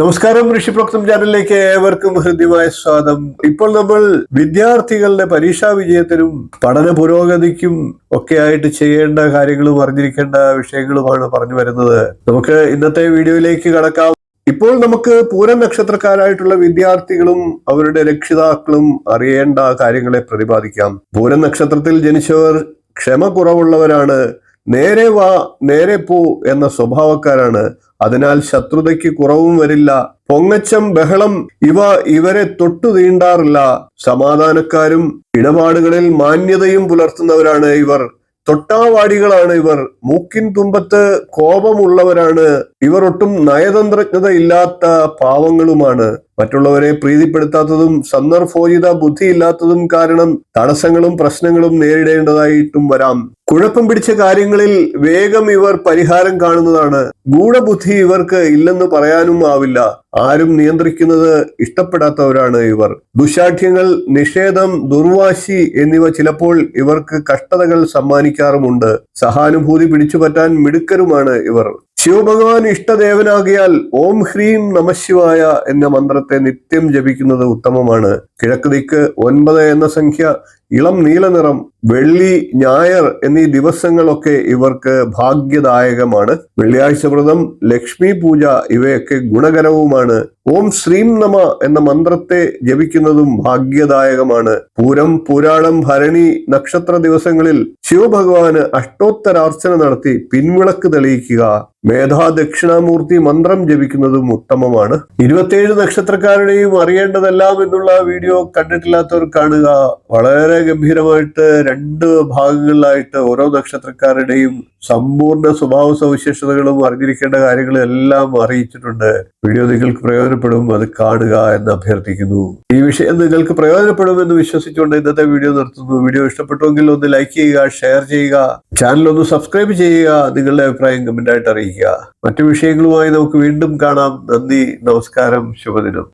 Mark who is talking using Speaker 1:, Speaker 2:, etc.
Speaker 1: നമസ്കാരം ഋഷിപ്രോക്തം ചാനലിലേക്ക് ഏവർക്കും ഹൃദ്യമായ സ്വാഗതം. ഇപ്പോൾ നമ്മൾ വിദ്യാർത്ഥികളുടെ പരീക്ഷാ വിജയത്തിനും പഠന പുരോഗതിക്കും ഒക്കെ ആയിട്ട് ചെയ്യേണ്ട കാര്യങ്ങളും അറിഞ്ഞിരിക്കേണ്ട വിഷയങ്ങളുമാണ് പറഞ്ഞു വരുന്നത്. നമുക്ക് ഇന്നത്തെ വീഡിയോയിലേക്ക് കടക്കാം. ഇപ്പോൾ നമുക്ക് പൂരം നക്ഷത്രക്കാരായിട്ടുള്ള വിദ്യാർത്ഥികളും അവരുടെ രക്ഷിതാക്കളും അറിയേണ്ട കാര്യങ്ങളെ പ്രതിപാദിക്കാം. പൂരം നക്ഷത്രത്തിൽ ജനിച്ചവർ ക്ഷമ കുറവുള്ളവരാണ്. നേരെ വാ നേരെ പോ എന്ന സ്വഭാവക്കാരാണ്. അതിനാൽ ശത്രുതയ്ക്ക് കുറവും വരില്ല. പൊങ്ങച്ചം ബഹളം ഇവ ഇവരെ തൊട്ടു തീണ്ടാറില്ല സമാധാനക്കാരും ഇടപാടുകളിൽ മാന്യതയും പുലർത്തുന്നവരാണ് ഇവർ. തൊട്ടാവാടികളാണ് ഇവർ. മൂക്കിൻ തുമ്പത്ത് കോപമുള്ളവരാണ്. ഇവർ ഒട്ടും നയതന്ത്രജ്ഞത ഇല്ലാത്ത പാവങ്ങളുമാണ്. മറ്റുള്ളവരെ പ്രീതിപ്പെടുത്താത്തതും സന്ദർഭോചിത ബുദ്ധിയില്ലാത്തതും കാരണം തടസ്സങ്ങളും പ്രശ്നങ്ങളും നേരിടേണ്ടതായിട്ടും വരാം. കുഴപ്പം പിടിച്ച കാര്യങ്ങളിൽ വേഗം ഇവർ പരിഹാരം കാണുന്നതാണ്. ഗൂഢബുദ്ധി ഇവർക്ക് ഇല്ലെന്ന് പറയാനും ആവില്ല. ആരും നിയന്ത്രിക്കുന്നത് ഇഷ്ടപ്പെടാത്തവരാണ് ഇവർ. ദുശാഠ്യങ്ങൾ നിഷേധം ദുർവാശി എന്നിവ ചിലപ്പോൾ ഇവർക്ക് കഷ്ടതകൾ സമ്മാനിക്കാറുമുണ്ട്. സഹാനുഭൂതി പിടിച്ചുപറ്റാൻ മിടുക്കരുമാണ് ഇവർ. ശിവഭഗവാൻ ഇഷ്ടദേവനാകിയാൽ ഓം ഹ്രീം നമശിവായ എന്ന മന്ത്രത്തെ നിത്യം ജപിക്കുന്നത് ഉത്തമമാണ്. കിഴക്ക് ദിക്ക് ഒൻപത് എന്ന സംഖ്യ ഇളം നീല നിറം വെള്ളി ഞായർ എന്നീ ദിവസങ്ങളൊക്കെ ഇവർക്ക് ഭാഗ്യദായകമാണ്. വെള്ളിയാഴ്ച വ്രതം ലക്ഷ്മി പൂജ ഇവയൊക്കെ ഗുണകരവുമാണ്. ഓം ശ്രീം നമ എന്ന മന്ത്രത്തെ ജപിക്കുന്നതും ഭാഗ്യദായകമാണ്. പൂരം പുരാണം ഭരണി നക്ഷത്ര ദിവസങ്ങളിൽ ശിവഭഗവാന് അഷ്ടോത്തരാർച്ചന നടത്തി പിൻവിളക്ക് തെളിയിക്കുക. മേധാ ദക്ഷിണാമൂർത്തി മന്ത്രം ജപിക്കുന്നതും ഉത്തമമാണ്. ഇരുപത്തിയേഴ് നക്ഷത്രക്കാരുടെയും അറിയേണ്ടതെല്ലാം എന്നുള്ള വീഡിയോ കണ്ടിട്ടില്ലാത്തവർ കാണുക. വളരെ ഗംഭീരമായിട്ട് രണ്ട് ഭാഗങ്ങളിലായിട്ട് ഓരോ നക്ഷത്രക്കാരുടെയും സമ്പൂർണ സ്വഭാവ സവിശേഷതകളും അറിഞ്ഞിരിക്കേണ്ട കാര്യങ്ങളെല്ലാം അറിയിച്ചിട്ടുണ്ട്. വീഡിയോ നിങ്ങൾക്ക് പ്രയോജനപ്പെടും അത് കാണുക എന്ന് അഭ്യർത്ഥിക്കുന്നു. ഈ വിഷയം നിങ്ങൾക്ക് പ്രയോജനപ്പെടുമെന്ന് വിശ്വസിച്ചുകൊണ്ട് ഇന്നത്തെ വീഡിയോ നിർത്തുന്നു. വീഡിയോ ഇഷ്ടപ്പെട്ടുവെങ്കിൽ ഒന്ന് ലൈക്ക് ചെയ്യുക ഷെയർ ചെയ്യുക ചാനൽ ഒന്ന് സബ്സ്ക്രൈബ് ചെയ്യുക നിങ്ങളുടെ അഭിപ്രായം കമന്റ് ആയിട്ട് അറിയിക്കുക. മറ്റു വിഷയങ്ങളുമായി നമുക്ക് വീണ്ടും കാണാം. നന്ദി നമസ്കാരം ശുഭദിനം.